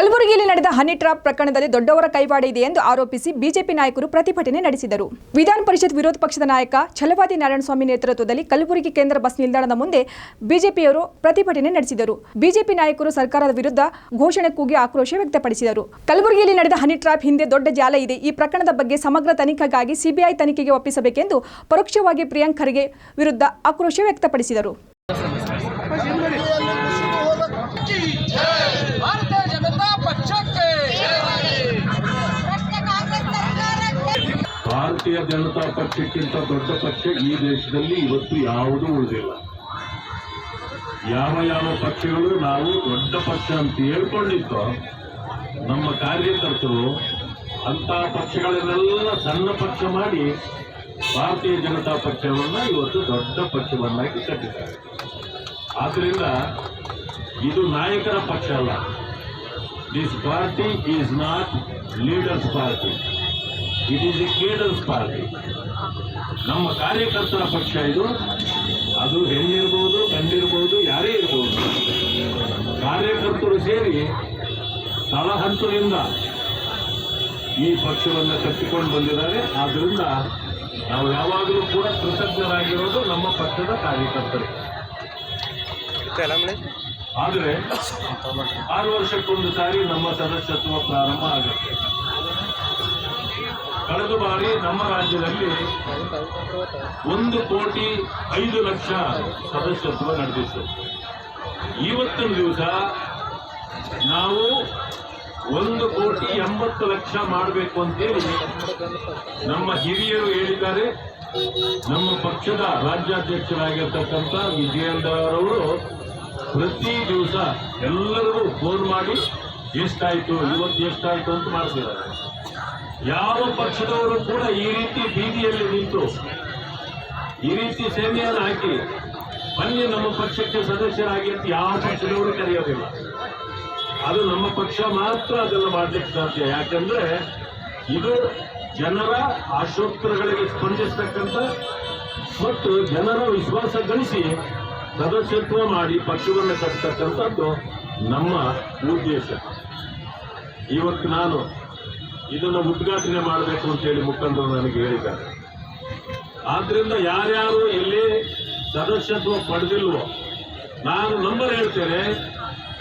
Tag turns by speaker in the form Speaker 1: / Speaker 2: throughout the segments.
Speaker 1: ಕಲಬುರಗಿಯಲ್ಲಿ ನಡೆದ honey trap ಪ್ರಕರಣದಲ್ಲಿ ದೊಡ್ಡವರ ಕೈವಾಡ ಇದೆ ಎಂದು ಆರೋಪಿಸಿ ಬಿಜೆಪಿ ನಾಯಕರು ಪ್ರತಿಭಟನೆ ನಡೆಸಿದರು. ವಿಧಾನ ಪರಿಷತ್ ವಿರೋಧ ಪಕ್ಷದ ನಾಯಕ ಛಲವಾದಿ ನಾರಾಯಣಸ್ವಾಮಿ ನೇತೃತ್ವದಲ್ಲಿ ಕಲಬುರಗಿ ಕೇಂದ್ರ ಬಸ್ ನಿಲ್ದಾಣದ ಮುಂದೆ ಬಿಜೆಪಿಯವರು ಪ್ರತಿಭಟನೆ ನಡೆಸಿದರು. ಬಿಜೆಪಿ ನಾಯಕರು ಸರ್ಕಾರದ ವಿರುದ್ಧ ಘೋಷಣೆ ಕೂಗಿ ಆಕ್ರೋಶ ವ್ಯಕ್ತಪಡಿಸಿದರು. ಕಲಬುರಗಿಯಲ್ಲಿ ನಡೆದ ಹನಿ ಟ್ರಾಪ್ ಹಿಂದೆ ದೊಡ್ಡ ಜಾಲ ಇದೆ. ಈ ಪ್ರಕರಣದ ಬಗ್ಗೆ ಸಮಗ್ರ ತನಿಖೆಗಾಗಿ ಸಿಬಿಐ ತನಿಖೆಗೆ ಒಪ್ಪಿಸಬೇಕೆಂದು ಪರೋಕ್ಷವಾಗಿ ಪ್ರಿಯಾಂಕ್ ಖರ್ಗೆ ವಿರುದ್ಧ ಆಕ್ರೋಶ ವ್ಯಕ್ತಪಡಿಸಿದರು
Speaker 2: ಭಾರತೀಯ ಜನತಾ ಪಕ್ಷಕ್ಕೆ
Speaker 3: ಭ್ರಷ್ಟ ಕಾಂಗ್ರೆಸ್ ಸರ್ಕಾರಕ್ಕೆ
Speaker 4: ಭಾರತೀಯ ಜನತಾ ಪಕ್ಷಕ್ಕಿಂತ ದೊಡ್ಡ ಪಕ್ಷ ಈ ದೇಶದಲ್ಲಿ ಇವತ್ತು ಯಾವುದೂ ಉಳಿದಿಲ್ಲ. ಯಾವ ಯಾವ ಪಕ್ಷಗಳು ನಾವು ದೊಡ್ಡ ಪಕ್ಷ ಅಂತ ಹೇಳ್ಕೊಂಡಿದ್ದೋ ನಮ್ಮ ಕಾರ್ಯಕರ್ತರು ಅಂತ ಪಕ್ಷಗಳನ್ನೆಲ್ಲ ಸಣ್ಣ ಪಕ್ಷ ಮಾಡಿ ಭಾರತೀಯ ಜನತಾ ಪಕ್ಷವನ್ನ ಇವತ್ತು ದೊಡ್ಡ ಪಕ್ಷವನ್ನಾಗಿ ಕಟ್ಟಿದ್ದಾರೆ. ಆದ್ದರಿಂದ ಇದು ನಾಯಕರ ಪಕ್ಷ ಅಲ್ಲ. This party is not leaders party it is a cadres party. ನಮ್ಮ ಕಾರ್ಯಕರ್ತರ ಪಕ್ಷ ಇದು. ಅದು ಹೆಣ್ಣಿರ್ಬೋದು ಗಂಡಿರ್ಬೋದು ಯಾರೇ ಇರ್ಬೋದು. ಕಾರ್ಯಕರ್ತರು ಸೇರಿ ತಳಹಂತದಿಂದ ಈ ಪಕ್ಷವನ್ನು ಕಟ್ಟಿಕೊಂಡು ಬಂದಿದ್ದಾರೆ. ಆದ್ದರಿಂದ ನಾವು ಯಾವಾಗಲೂ ಕೂಡ ಕೃತಜ್ಞರಾಗಿರೋದು ನಮ್ಮ ಪಕ್ಷದ ಕಾರ್ಯಕರ್ತರು. ಆದರೆ ಆರು ವರ್ಷಕ್ಕೊಂದು ಸಾರಿ ನಮ್ಮ ಸದಸ್ಯತ್ವ ಪ್ರಾರಂಭ ಆಗುತ್ತೆ. ಬಾರಿ ನಮ್ಮ ರಾಜ್ಯದಲ್ಲಿ ಒಂದು ಕೋಟಿ ಐದು ಲಕ್ಷ ಸದಸ್ಯತ್ವ ನಡೆದಿತ್ತು. ಇವತ್ತಿನ ದಿವಸ ನಾವು ಒಂದು ಕೋಟಿ ಎಂಬತ್ತು ಲಕ್ಷ ಮಾಡಬೇಕು ಅಂತೇಳಿ ನಮ್ಮ ಹಿರಿಯರು ಹೇಳಿದ್ದಾರೆ. ನಮ್ಮ ಪಕ್ಷದ ರಾಜ್ಯಾಧ್ಯಕ್ಷರಾಗಿರ್ತಕ್ಕಂಥ ವಿಜಯೇಂದ್ರರವರು ಪ್ರತಿ ದಿವಸ ಎಲ್ಲರಿಗೂ ಫೋನ್ ಮಾಡಿ ಎಷ್ಟಾಯಿತು, ಇವತ್ತು ಎಷ್ಟಾಯಿತು ಅಂತ ಮಾಡ್ತಿದ್ದಾರೆ. ಯಾವ ಪಕ್ಷದವರು ಕೂಡ ಈ ರೀತಿ ಬೀದಿಯಲ್ಲಿ ನಿಂತು ಈ ರೀತಿ ಸೇನೆಯನ್ನು ಹಾಕಿ, ಬನ್ನಿ ನಮ್ಮ ಪಕ್ಷಕ್ಕೆ ಸದಸ್ಯರಾಗಿ ಅಂತ ಯಾವ ಪಕ್ಷದವರು ಕರೆಯೋದಿಲ್ಲ. ಅದು ನಮ್ಮ ಪಕ್ಷ ಮಾತ್ರ ಅದೆಲ್ಲ ಮಾಡಲಿಕ್ಕೆ ಸಾಧ್ಯ. ಯಾಕಂದ್ರೆ ಇದು ಜನರ ಆಶೋತ್ತರಗಳಿಗೆ ಸ್ಪಂದಿಸತಕ್ಕಂಥ ಮತ್ತು ಜನರ ವಿಶ್ವಾಸ ಗಳಿಸಿ ಸದಸ್ಯತ್ವ ಮಾಡಿ ಪಕ್ಷವನ್ನು ಕಟ್ಟತಕ್ಕಂಥದ್ದು ನಮ್ಮ ಉದ್ದೇಶ. ಇವತ್ತು ನಾನು ಇದನ್ನು ಉದ್ಘಾಟನೆ ಮಾಡಬೇಕು ಅಂತೇಳಿ ಮುಖಂಡರು ನನಗೆ ಹೇಳಿದ್ದಾರೆ. ಆದ್ರಿಂದ ಯಾರ್ಯಾರು ಇಲ್ಲಿ ಸದಸ್ಯತ್ವ ಪಡೆದಿಲ್ವೋ, ನಾನು ನಂಬರ್ ಹೇಳ್ತೇನೆ.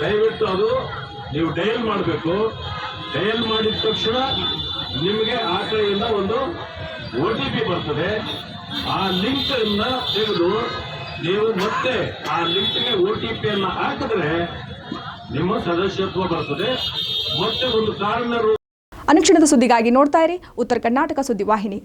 Speaker 4: ದಯವಿಟ್ಟು ಅದು ನೀವು ಡಯಲ್ ಮಾಡಬೇಕು. ಡಯಲ್ ಮಾಡಿದ ತಕ್ಷಣ ನಿಮಗೆ ಆ ಕಡೆಯಿಂದ ಒಂದು ಒ ಟಿ ಪಿ ಬರ್ತದೆ. ಆ ಲಿಂಕ್ ಅನ್ನ ತೆಗೆದು ನೀವು ಮತ್ತೆ ಆ ಲಿಂಕ್ಗೆ ಒ ಟಿ ಪಿಯನ್ನು ಹಾಕಿದ್ರೆ ನಿಮ್ಮ ಸದಸ್ಯತ್ವ ಬರ್ತದೆ. ಮತ್ತೆ ಒಂದು ಕಾರಣ
Speaker 1: ಅನುಕ್ಷಣದ ಸುದ್ದಿಗಾಗಿ ನೋಡ್ತಾ ಇರಿ. ಉತ್ತರ ಕರ್ನಾಟಕ ಸುದ್ದಿ ವಾಹಿನಿ.